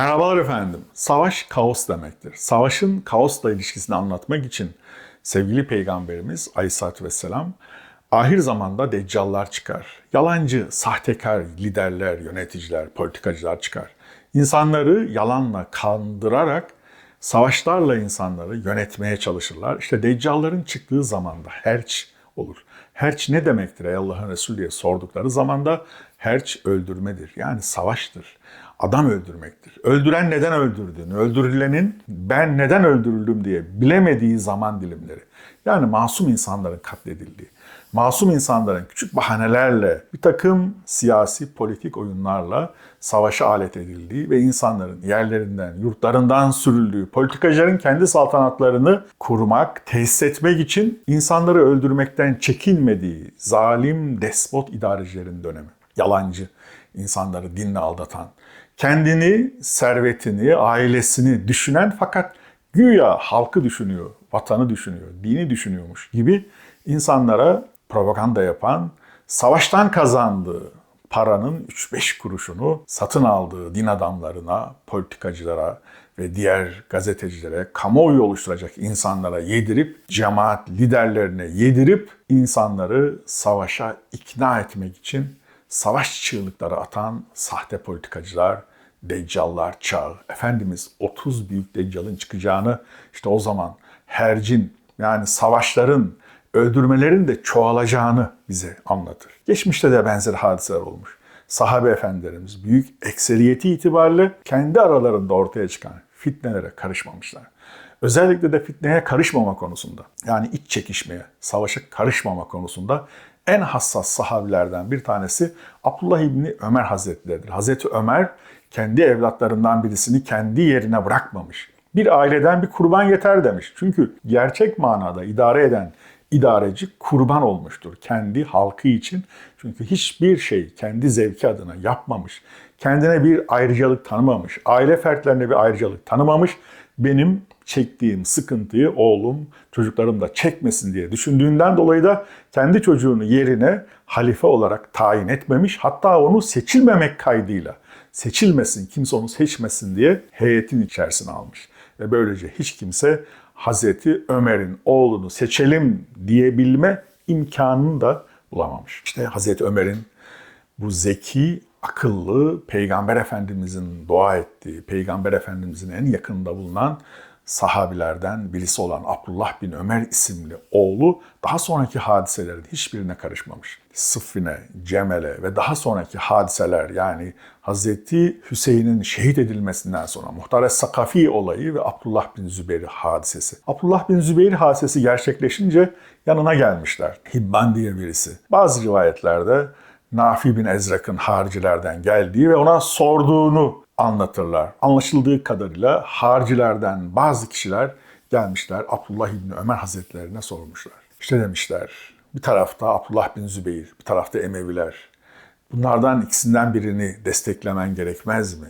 Merhabalar efendim. Savaş kaos demektir. Savaşın kaosla ilişkisini anlatmak için sevgili peygamberimiz Aleyhisselatü Vesselam ahir zamanda deccallar çıkar. Yalancı, sahtekar liderler, yöneticiler, politikacılar çıkar. İnsanları yalanla kandırarak savaşlarla insanları yönetmeye çalışırlar. İşte deccalların çıktığı zamanda herç olur. Herç ne demektir ey Allah'ın Resulü diye sordukları zamanda herç öldürmedir. Yani savaştır. Adam öldürmektir. Öldüren neden öldürdüğünü, öldürülenin ben neden öldürüldüm diye bilemediği zaman dilimleri. Yani masum insanların katledildiği, masum insanların küçük bahanelerle bir takım siyasi politik oyunlarla savaşa alet edildiği ve insanların yerlerinden, yurtlarından sürüldüğü, politikacıların kendi saltanatlarını kurmak, tesis etmek için insanları öldürmekten çekinmediği zalim despot idarecilerin dönemi. Yalancı, insanları dinle aldatan, kendini, servetini, ailesini düşünen fakat güya halkı düşünüyor, vatanı düşünüyor, dini düşünüyormuş gibi insanlara propaganda yapan, savaştan kazandığı paranın 3-5 kuruşunu satın aldığı din adamlarına, politikacılara ve diğer gazetecilere, kamuoyu oluşturacak insanlara yedirip, cemaat liderlerine yedirip insanları savaşa ikna etmek için savaş çığlıkları atan sahte politikacılar, deccallar çağı. Efendimiz 30 büyük deccalın çıkacağını işte o zaman hercin yani savaşların, öldürmelerin de çoğalacağını bize anlatır. Geçmişte de benzer hadiseler olmuş. Sahabe efendilerimiz büyük ekseriyeti itibariyle kendi aralarında ortaya çıkan fitnelere karışmamışlar. Özellikle de fitneye karışmama konusunda yani iç çekişmeye, savaşa karışmama konusunda en hassas sahabilerden bir tanesi Abdullah İbni Ömer Hazretleri'dir. Hazreti Ömer kendi evlatlarından birisini kendi yerine bırakmamış. Bir aileden bir kurban yeter demiş. Çünkü gerçek manada idare eden idareci kurban olmuştur kendi halkı için. Çünkü hiçbir şey kendi zevki adına yapmamış. Kendine bir ayrıcalık tanımamış. Aile fertlerine bir ayrıcalık tanımamış. Benim çektiğim sıkıntıyı oğlum, çocuklarım da çekmesin diye düşündüğünden dolayı da kendi çocuğunu yerine halife olarak tayin etmemiş. Hatta onu seçilmemek kaydıyla seçilmesin, kimse onu seçmesin diye heyetin içerisine almış. Ve böylece hiç kimse Hazreti Ömer'in oğlunu seçelim diyebilme imkanını da bulamamış. İşte Hazreti Ömer'in bu zeki, akıllı, Peygamber Efendimizin dua ettiği, Peygamber Efendimizin en yakınında bulunan sahabilerden birisi olan Abdullah bin Ömer isimli oğlu daha sonraki hadiselerin hiçbirine karışmamış. Sıffine, Cemel'e ve daha sonraki hadiseler yani Hazreti Hüseyin'in şehit edilmesinden sonra Muhtare Sakafi olayı ve Abdullah bin Zübeyir hadisesi. Abdullah bin Zübeyir hadisesi gerçekleşince yanına gelmişler. Hibban diye birisi. Bazı rivayetlerde Nafi bin Ezrak'ın haricilerden geldiği ve ona sorduğunu anlatırlar. Anlaşıldığı kadarıyla harcilerden bazı kişiler gelmişler Abdullah İbni Ömer Hazretlerine sormuşlar. İşte demişler bir tarafta Abdullah bin Zübeyir, bir tarafta Emeviler. Bunlardan ikisinden birini desteklemen gerekmez mi?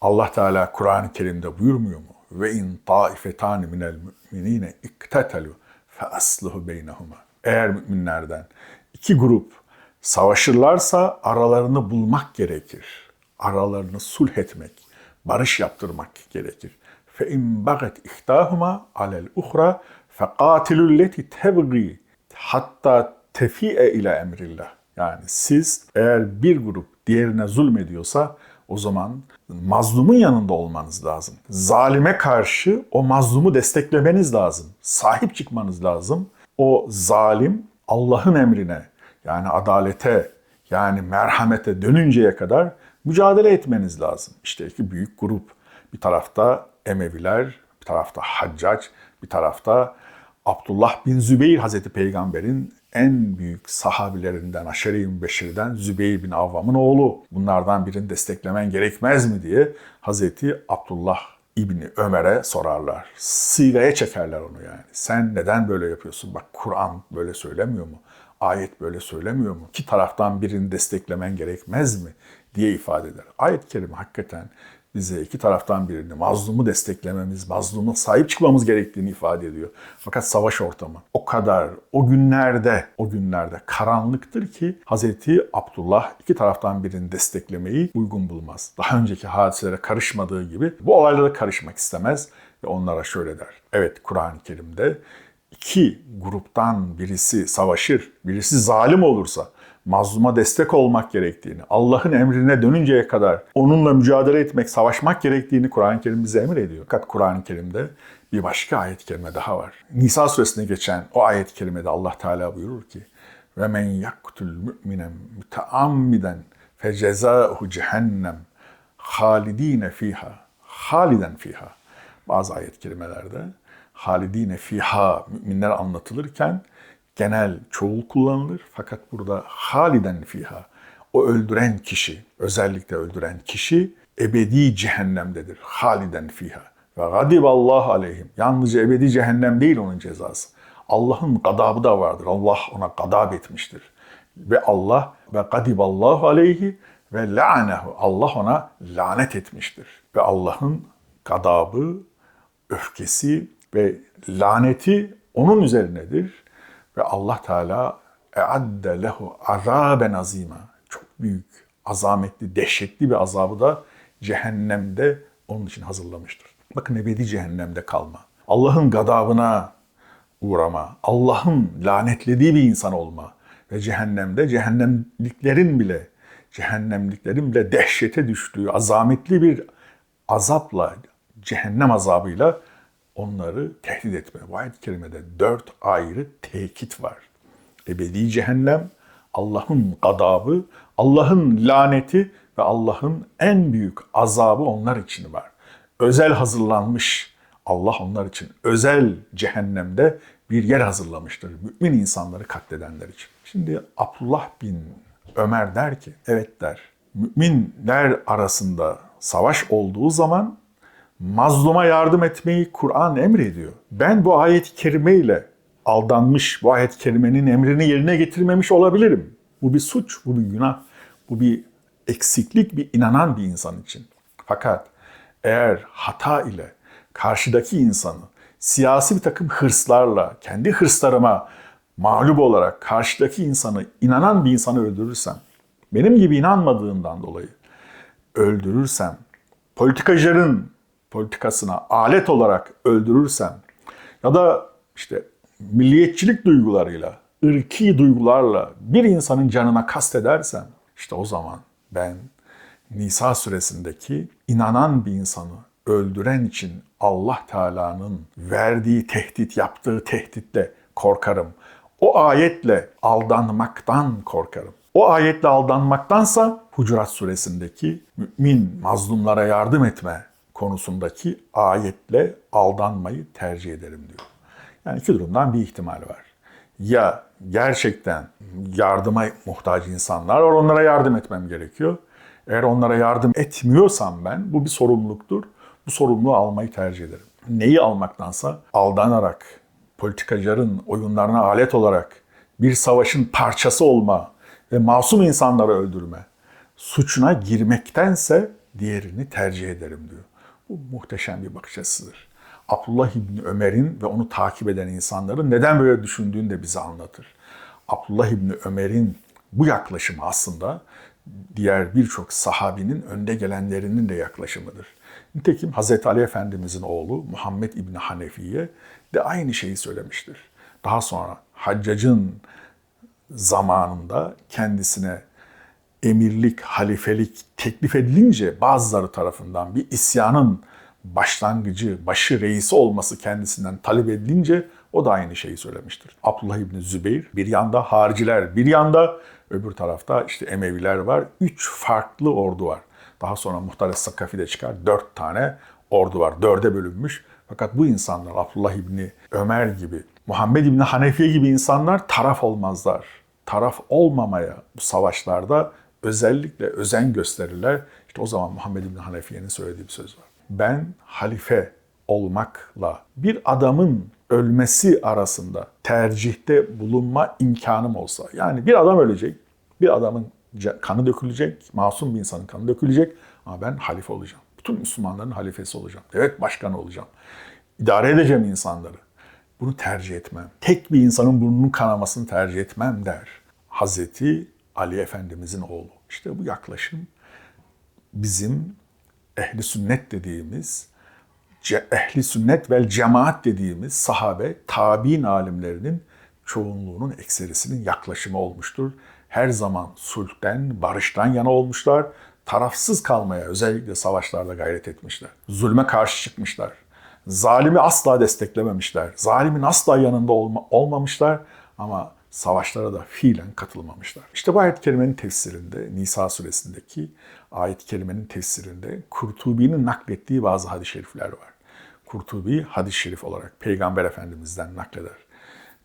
Allah Teala Kur'an-ı Kerim'de buyurmuyor mu? Ve in taifetani minel müminine iktetelu fe asluhu beynehuma. Eğer müminlerden iki grup savaşırlarsa aralarını bulmak gerekir aralarını sulh etmek, barış yaptırmak gerekir. Fe in bagat ihtahuma alel uhra faqatilul leti tebgi hatta tefi'e ila emrillah. Yani siz eğer bir grup diğerine zulmediyorsa o zaman mazlumun yanında olmanız lazım. Zalime karşı o mazlumu desteklemeniz lazım. Sahip çıkmanız lazım. O zalim Allah'ın emrine yani adalete yani merhamete dönünceye kadar mücadele etmeniz lazım. İşte iki büyük grup. Bir tarafta Emeviler, bir tarafta Haccac, bir tarafta Abdullah bin Zübeyir Hazreti Peygamber'in en büyük sahabilerinden, Aşeri-i Beşir'den Zübeyir bin Avvam'ın oğlu. Bunlardan birini desteklemen gerekmez mi diye Hazreti Abdullah İbni Ömer'e sorarlar. Sigaya çekerler onu yani. Sen neden böyle yapıyorsun? Bak Kur'an böyle söylemiyor mu? Ayet böyle söylemiyor mu? Ki taraftan birini desteklemen gerekmez mi? Diye ifade eder. Ayet-i Kerime hakikaten bize iki taraftan birini, mazlumu desteklememiz, mazluma sahip çıkmamız gerektiğini ifade ediyor. Fakat savaş ortamı o kadar o günlerde, o günlerde karanlıktır ki Hazreti Abdullah iki taraftan birini desteklemeyi uygun bulmaz. Daha önceki hadiselere karışmadığı gibi bu olaylara karışmak istemez ve onlara şöyle der. Evet Kur'an-ı Kerim'de iki gruptan birisi savaşır, birisi zalim olursa mazluma destek olmak gerektiğini, Allah'ın emrine dönünceye kadar onunla mücadele etmek, savaşmak gerektiğini Kur'an-ı Kerim bize emrediyor. Fakat Kur'an-ı Kerim'de bir başka ayet-i kerime daha var. Nisa suresine geçen o ayet-i kerimede Allah Teala buyurur ki ve men yaktul mu'minen müteammiden fecezahu cehennem halidine fiha haliden fiha bazı ayet-i kerimelerde halidine fiha müminler anlatılırken genel çoğul kullanılır fakat burada haliden fiha o öldüren kişi özellikle öldüren kişi ebedi cehennemdedir. Haliden fiha. Ve gadiballahu aleyhim. Yalnızca ebedi cehennem değil onun cezası. Allah'ın gadabı da vardır. Allah ona gadab etmiştir. Ve Allah ve gadiballahu aleyhi ve la'nehu. Allah ona lanet etmiştir. Ve Allah'ın gadabı, öfkesi ve laneti onun üzerinedir. Ve Allah Teala eadde lehu azaben azima. Çok büyük, azametli, dehşetli bir azabı da cehennemde onun için hazırlamıştır. Bakın ebedi cehennemde kalma. Allah'ın gadabına uğrama. Allah'ın lanetlediği bir insan olma. Ve cehennemde cehennemliklerin bile cehennemliklerin bile dehşete düştüğü azametli bir azapla, cehennem azabıyla onları tehdit etme. Bu ayet-i kerimede dört ayrı tekit var. Ebedi cehennem, Allah'ın gadabı, Allah'ın laneti ve Allah'ın en büyük azabı onlar için var. Özel hazırlanmış Allah onlar için özel cehennemde bir yer hazırlamıştır. Mümin insanları katledenler için. Şimdi Abdullah bin Ömer der ki, evet der, müminler arasında savaş olduğu zaman mazluma yardım etmeyi Kur'an emrediyor. Ben bu ayet-i kerime ile aldanmış, bu ayet-i kerimenin emrini yerine getirmemiş olabilirim. Bu bir suç, bu bir günah, bu bir eksiklik, bir inanan bir insan için. Fakat eğer hata ile karşıdaki insanı siyasi bir takım hırslarla, kendi hırslarıma mağlup olarak karşıdaki insanı, inanan bir insanı öldürürsem, benim gibi inanmadığından dolayı öldürürsem, politikacıların politikasına alet olarak öldürürsem ya da işte milliyetçilik duygularıyla, ırki duygularla bir insanın canına kastedersem işte o zaman ben Nisa suresindeki inanan bir insanı öldüren için Allah Teala'nın verdiği tehdit, yaptığı tehditle korkarım. O ayetle aldanmaktan korkarım. O ayetle aldanmaktansa Hucurat suresindeki mümin mazlumlara yardım etme konusundaki ayetle aldanmayı tercih ederim diyor. Yani iki durumdan bir ihtimal var. Ya gerçekten yardıma muhtaç insanlar var, onlara yardım etmem gerekiyor. Eğer onlara yardım etmiyorsam ben, bu bir sorumluluktur. Bu sorumluluğu almayı tercih ederim. Neyi almaktansa aldanarak, politikacıların oyunlarına alet olarak bir savaşın parçası olma ve masum insanları öldürme suçuna girmektense diğerini tercih ederim diyor. Bu muhteşem bir bakış açısıdır. Abdullah İbni Ömer'in ve onu takip eden insanların neden böyle düşündüğünü de bize anlatır. Abdullah İbni Ömer'in bu yaklaşımı aslında diğer birçok sahabinin önde gelenlerinin de yaklaşımıdır. Nitekim Hz. Ali Efendimizin oğlu Muhammed İbni Hanefi'ye de aynı şeyi söylemiştir. Daha sonra Haccac'ın zamanında kendisine emirlik, halifelik teklif edilince bazıları tarafından bir isyanın başlangıcı, başı reisi olması kendisinden talep edilince o da aynı şeyi söylemiştir. Abdullah İbni Zübeyir bir yanda hariciler, bir yanda öbür tarafta işte Emeviler var. Üç farklı ordu var. Daha sonra Muhtar Sakafi de çıkar. Dört tane ordu var. Dörde bölünmüş. Fakat bu insanlar Abdullah İbni Ömer gibi, Muhammed İbni Hanefiye gibi insanlar taraf olmazlar. Taraf olmamaya bu savaşlarda özellikle özen gösterirler. İşte o zaman Muhammed İbni Hanefiye'nin söylediği bir söz var. Ben halife olmakla bir adamın ölmesi arasında tercihte bulunma imkanım olsa, yani bir adam ölecek, bir adamın kanı dökülecek, masum bir insanın kanı dökülecek ama ben halife olacağım. Bu Tüm Müslümanların halifesi olacağım. Devlet başkanı olacağım. İdare edeceğim insanları. Bunu tercih etmem. Tek bir insanın burnunun kanamasını tercih etmem der. Hazreti Ali Efendimizin oğlu. İşte bu yaklaşım bizim ehli sünnet dediğimiz, ehli sünnet vel cemaat dediğimiz sahabe, tabi'in alimlerinin çoğunluğunun ekserisinin yaklaşımı olmuştur. Her zaman sulhten, barıştan yana olmuşlar. Tarafsız kalmaya özellikle savaşlarda gayret etmişler. Zulme karşı çıkmışlar. Zalimi asla desteklememişler. Zalimin asla yanında olma, olmamışlar ama savaşlara da fiilen katılmamışlar. İşte bu ayet-i kerimenin tefsirinde, Nisa suresindeki ayet-i kerimenin tefsirinde Kurtubi'nin naklettiği bazı hadis-i şerifler var. Kurtubi hadis-i şerif olarak Peygamber Efendimiz'den nakleder.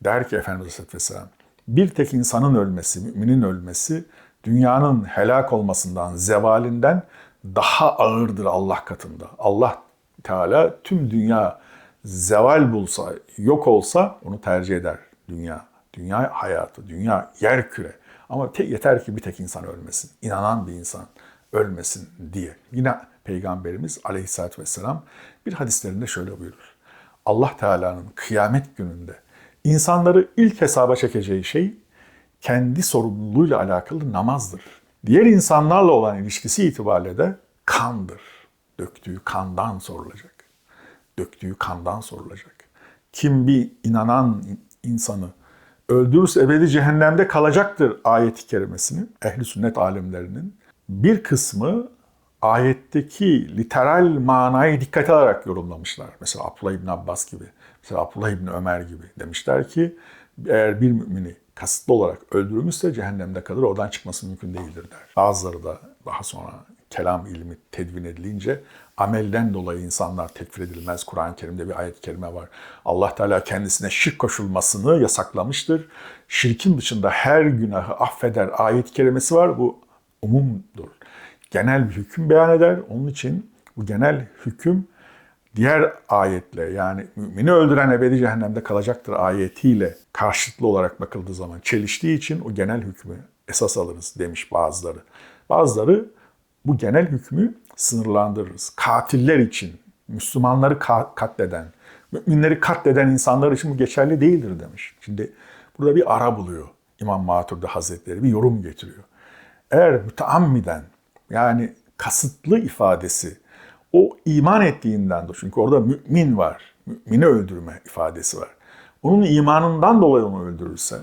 Der ki Efendimiz Aleyhisselatü Vesselam, bir tek insanın ölmesi, müminin ölmesi, dünyanın helak olmasından, zevalinden daha ağırdır Allah katında. Allah Teala tüm dünya zeval bulsa, yok olsa onu tercih eder dünya. Dünya hayatı, dünya yer küre. Ama te- yeter ki bir tek insan ölmesin. inanan bir insan ölmesin diye. Yine Peygamberimiz aleyhissalatü vesselam bir hadislerinde şöyle buyurur. Allah Teala'nın kıyamet gününde insanları ilk hesaba çekeceği şey kendi sorumluluğuyla alakalı namazdır. Diğer insanlarla olan ilişkisi itibariyle de kandır. Döktüğü kandan sorulacak. Döktüğü kandan sorulacak. Kim bir inanan insanı öldürürse ebedi cehennemde kalacaktır ayeti kerimesini ehli sünnet alimlerinin bir kısmı ayetteki literal manayı dikkate alarak yorumlamışlar. Mesela Abdullah İbni Abbas gibi, mesela Abdullah İbni Ömer gibi demişler ki eğer bir mümini kasıtlı olarak öldürülmüşse cehennemde kalır, oradan çıkması mümkün değildir der. Bazıları da daha sonra kelam ilmi tedvin edilince amelden dolayı insanlar tekfir edilmez. Kur'an-ı Kerim'de bir ayet-i kerime var. Allah Teala kendisine şirk koşulmasını yasaklamıştır. Şirkin dışında her günahı affeder ayet-i kerimesi var. Bu umumdur. Genel bir hüküm beyan eder. Onun için bu genel hüküm diğer ayetle yani mümini öldüren ebedi cehennemde kalacaktır ayetiyle karşılıklı olarak bakıldığı zaman çeliştiği için o genel hükmü esas alırız demiş bazıları. Bazıları bu genel hükmü sınırlandırırız. Katiller için, Müslümanları katleden, müminleri katleden insanlar için bu geçerli değildir demiş. Şimdi burada bir ara buluyor İmam Matur'da Hazretleri, bir yorum getiriyor. Eğer müteammiden yani kasıtlı ifadesi o iman ettiğinden de çünkü orada mümin var, mümini öldürme ifadesi var. Onun imanından dolayı onu öldürürse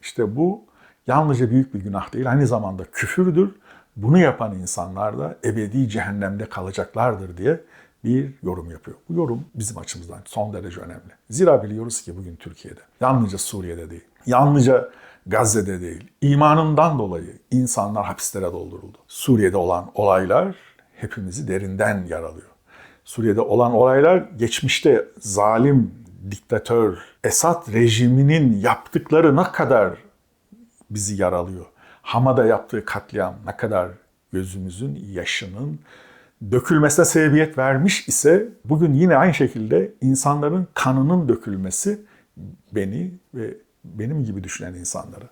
işte bu yalnızca büyük bir günah değil, aynı zamanda küfürdür bunu yapan insanlar da ebedi cehennemde kalacaklardır diye bir yorum yapıyor. Bu yorum bizim açımızdan son derece önemli. Zira biliyoruz ki bugün Türkiye'de, yalnızca Suriye'de değil, yalnızca Gazze'de değil, imanından dolayı insanlar hapislere dolduruldu. Suriye'de olan olaylar hepimizi derinden yaralıyor. Suriye'de olan olaylar geçmişte zalim diktatör Esad rejiminin yaptıkları ne kadar bizi yaralıyor. Hama'da yaptığı katliam ne kadar gözümüzün yaşının dökülmesine sebebiyet vermiş ise bugün yine aynı şekilde insanların kanının dökülmesi beni ve benim gibi düşünen insanları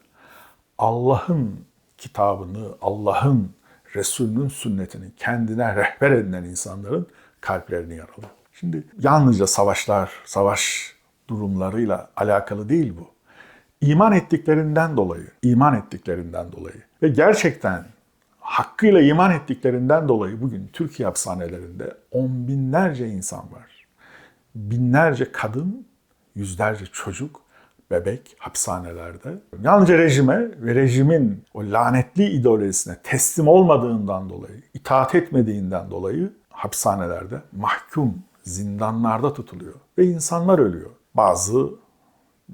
Allah'ın kitabını, Allah'ın Resulünün sünnetini kendine rehber edinen insanların kalplerini yaralıyor. Şimdi yalnızca savaşlar, savaş durumlarıyla alakalı değil bu iman ettiklerinden dolayı, iman ettiklerinden dolayı ve gerçekten hakkıyla iman ettiklerinden dolayı bugün Türkiye hapishanelerinde on binlerce insan var. Binlerce kadın, yüzlerce çocuk, bebek hapishanelerde. Yalnızca rejime ve rejimin o lanetli ideolojisine teslim olmadığından dolayı, itaat etmediğinden dolayı hapishanelerde mahkum, zindanlarda tutuluyor ve insanlar ölüyor. Bazı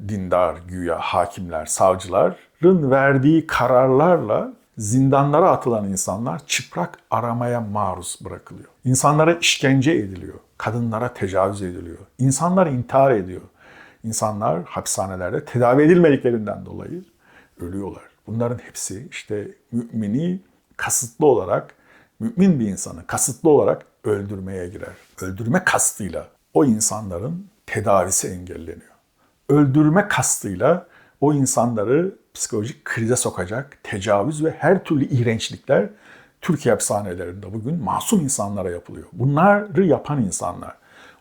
dindar güya hakimler, savcıların verdiği kararlarla zindanlara atılan insanlar çıprak aramaya maruz bırakılıyor. İnsanlara işkence ediliyor, kadınlara tecavüz ediliyor, insanlar intihar ediyor. İnsanlar hapishanelerde tedavi edilmediklerinden dolayı ölüyorlar. Bunların hepsi işte mümini kasıtlı olarak, mümin bir insanı kasıtlı olarak öldürmeye girer. Öldürme kastıyla o insanların tedavisi engelleniyor öldürme kastıyla o insanları psikolojik krize sokacak tecavüz ve her türlü iğrençlikler Türkiye hapishanelerinde bugün masum insanlara yapılıyor. Bunları yapan insanlar,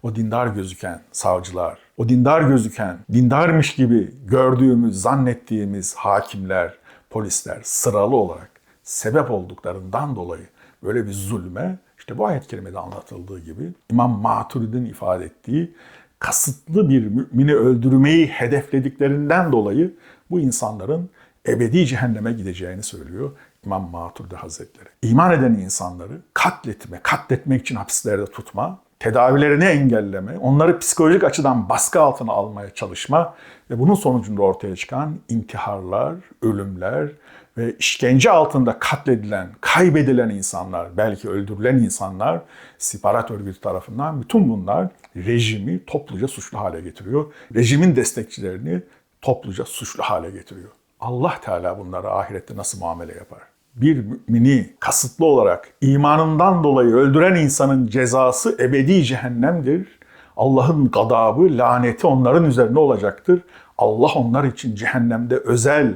o dindar gözüken savcılar, o dindar gözüken, dindarmış gibi gördüğümüz, zannettiğimiz hakimler, polisler sıralı olarak sebep olduklarından dolayı böyle bir zulme işte bu ayet kerimede anlatıldığı gibi İmam Maturid'in ifade ettiği kasıtlı bir mümini öldürmeyi hedeflediklerinden dolayı bu insanların ebedi cehenneme gideceğini söylüyor İmam Maturidi Hazretleri. İman eden insanları katletme, katletmek için hapislerde tutma, tedavilerini engelleme, onları psikolojik açıdan baskı altına almaya çalışma ve bunun sonucunda ortaya çıkan intiharlar, ölümler ve işkence altında katledilen, kaybedilen insanlar, belki öldürülen insanlar istihbarat örgütü tarafından bütün bunlar rejimi topluca suçlu hale getiriyor. Rejimin destekçilerini topluca suçlu hale getiriyor. Allah Teala bunlara ahirette nasıl muamele yapar? Bir mümini kasıtlı olarak imanından dolayı öldüren insanın cezası ebedi cehennemdir. Allah'ın gadabı, laneti onların üzerine olacaktır. Allah onlar için cehennemde özel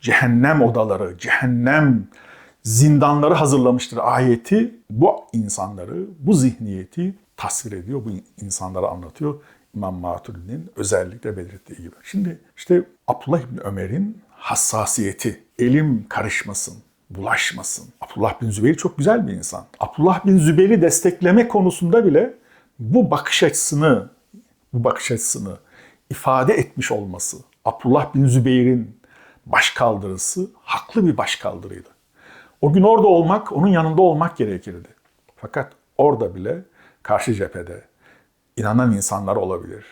cehennem odaları, cehennem zindanları hazırlamıştır ayeti. Bu insanları, bu zihniyeti tasvir ediyor, bu insanlara anlatıyor. İmam Maturidi'nin özellikle belirttiği gibi. Şimdi işte Abdullah İbni Ömer'in hassasiyeti, elim karışmasın, bulaşmasın. Abdullah bin Zübeyir çok güzel bir insan. Abdullah bin Zübeyir'i destekleme konusunda bile bu bakış açısını, bu bakış açısını ifade etmiş olması, Abdullah bin Zübeyir'in başkaldırısı haklı bir başkaldırıydı. O gün orada olmak, onun yanında olmak gerekirdi. Fakat orada bile karşı cephede inanan insanlar olabilir.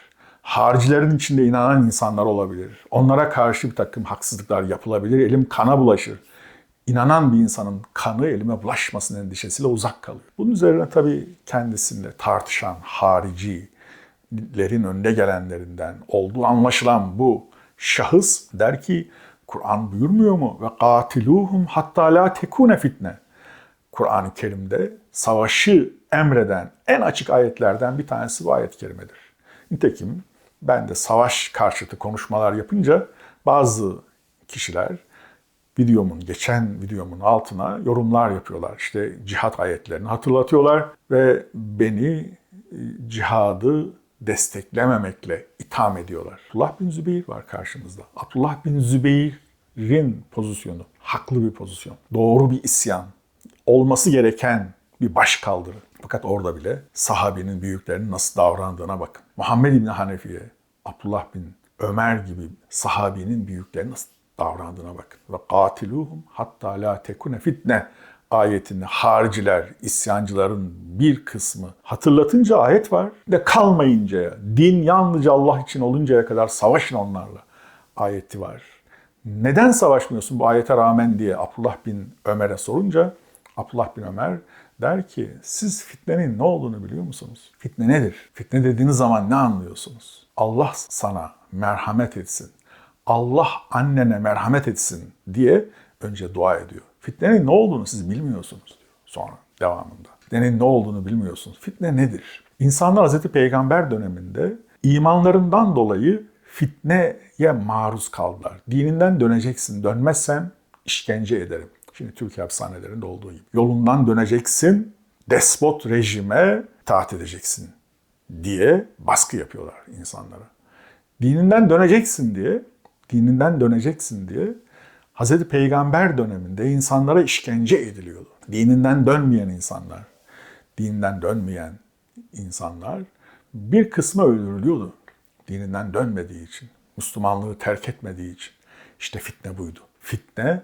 Haricilerin içinde inanan insanlar olabilir. Onlara karşı bir takım haksızlıklar yapılabilir. Elim kana bulaşır. İnanan bir insanın kanı elime bulaşmasın endişesiyle uzak kalıyor. Bunun üzerine tabii kendisinde tartışan haricilerin önde gelenlerinden olduğu anlaşılan bu şahıs der ki Kur'an buyurmuyor mu? Ve katiluhum hatta la tekune fitne. Kur'an-ı Kerim'de savaşı emreden en açık ayetlerden bir tanesi bu ayet-i kerimedir. Nitekim ben de savaş karşıtı konuşmalar yapınca bazı kişiler videomun, geçen videomun altına yorumlar yapıyorlar. İşte cihat ayetlerini hatırlatıyorlar ve beni e, cihadı desteklememekle itham ediyorlar. Abdullah bin Zübeyir var karşımızda. Abdullah bin Zübeyir'in pozisyonu haklı bir pozisyon. Doğru bir isyan. Olması gereken bir baş kaldırı. Fakat orada bile sahabenin büyüklerinin nasıl davrandığına bakın. Muhammed İbni Hanefi'ye, Abdullah bin Ömer gibi sahabinin büyüklerinin nasıl davrandığına bakın. Ve katiluhum hatta la tekune fitne ayetini hariciler, isyancıların bir kısmı hatırlatınca ayet var ve kalmayınca, din yalnızca Allah için oluncaya kadar savaşın onlarla ayeti var. Neden savaşmıyorsun bu ayete rağmen diye Abdullah bin Ömer'e sorunca Abdullah bin Ömer der ki siz fitnenin ne olduğunu biliyor musunuz? Fitne nedir? Fitne dediğiniz zaman ne anlıyorsunuz? Allah sana merhamet etsin. Allah annene merhamet etsin diye önce dua ediyor. Fitnenin ne olduğunu siz bilmiyorsunuz diyor sonra devamında. Fitnenin ne olduğunu bilmiyorsunuz. Fitne nedir? İnsanlar Hazreti Peygamber döneminde imanlarından dolayı fitneye maruz kaldılar. Dininden döneceksin, dönmezsen işkence ederim. Şimdi Türkiye hapishanelerinde olduğu gibi. Yolundan döneceksin, despot rejime taat edeceksin diye baskı yapıyorlar insanlara. Dininden döneceksin diye, dininden döneceksin diye Hazreti Peygamber döneminde insanlara işkence ediliyordu. Dininden dönmeyen insanlar, dininden dönmeyen insanlar bir kısmı öldürülüyordu. Dininden dönmediği için, Müslümanlığı terk etmediği için. İşte fitne buydu. Fitne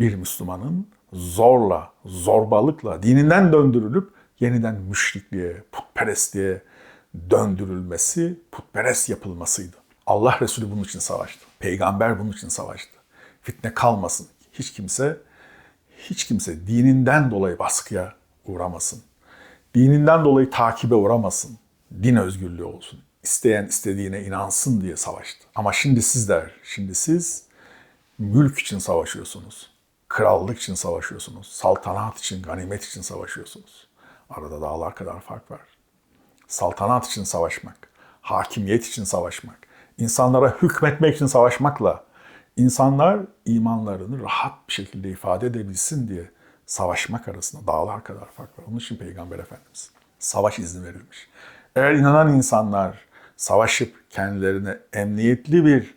bir Müslümanın zorla, zorbalıkla dininden döndürülüp yeniden müşrikliğe, putperestliğe döndürülmesi, putperest yapılmasıydı. Allah Resulü bunun için savaştı. Peygamber bunun için savaştı. Fitne kalmasın. Hiç kimse hiç kimse dininden dolayı baskıya uğramasın. Dininden dolayı takibe uğramasın. Din özgürlüğü olsun. İsteyen istediğine inansın diye savaştı. Ama şimdi sizler, şimdi siz mülk için savaşıyorsunuz krallık için savaşıyorsunuz. Saltanat için, ganimet için savaşıyorsunuz. Arada dağlar kadar fark var. Saltanat için savaşmak, hakimiyet için savaşmak, insanlara hükmetmek için savaşmakla insanlar imanlarını rahat bir şekilde ifade edebilsin diye savaşmak arasında dağlar kadar fark var. Onun için Peygamber Efendimiz savaş izni verilmiş. Eğer inanan insanlar savaşıp kendilerine emniyetli bir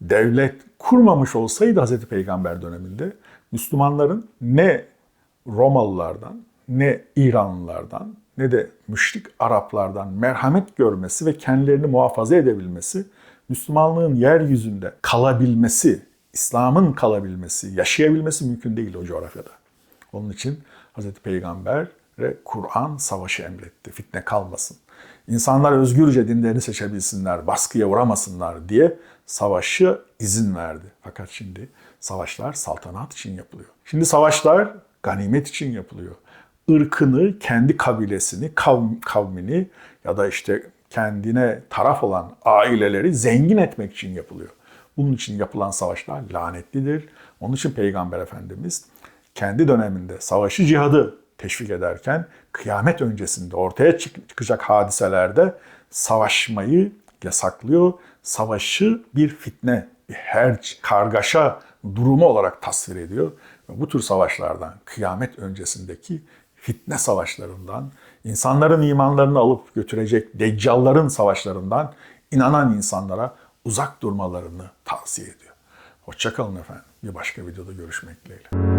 devlet kurmamış olsaydı Hz. Peygamber döneminde Müslümanların ne Romalılardan ne İranlılardan ne de müşrik Araplardan merhamet görmesi ve kendilerini muhafaza edebilmesi, Müslümanlığın yeryüzünde kalabilmesi, İslam'ın kalabilmesi, yaşayabilmesi mümkün değil o coğrafyada. Onun için Hz. Peygamber ve Kur'an savaşı emretti. Fitne kalmasın. İnsanlar özgürce dinlerini seçebilsinler, baskıya uğramasınlar diye savaşı izin verdi. Fakat şimdi savaşlar saltanat için yapılıyor. Şimdi savaşlar ganimet için yapılıyor. Irkını, kendi kabilesini, kav- kavmini ya da işte kendine taraf olan aileleri zengin etmek için yapılıyor. Bunun için yapılan savaşlar lanetlidir. Onun için Peygamber Efendimiz kendi döneminde savaşı cihadı teşvik ederken kıyamet öncesinde ortaya çık- çıkacak hadiselerde savaşmayı yasaklıyor. Savaşı bir fitne, bir herç, kargaşa durumu olarak tasvir ediyor. Bu tür savaşlardan, kıyamet öncesindeki fitne savaşlarından, insanların imanlarını alıp götürecek deccalların savaşlarından inanan insanlara uzak durmalarını tavsiye ediyor. Hoşçakalın efendim. Bir başka videoda görüşmek dileğiyle.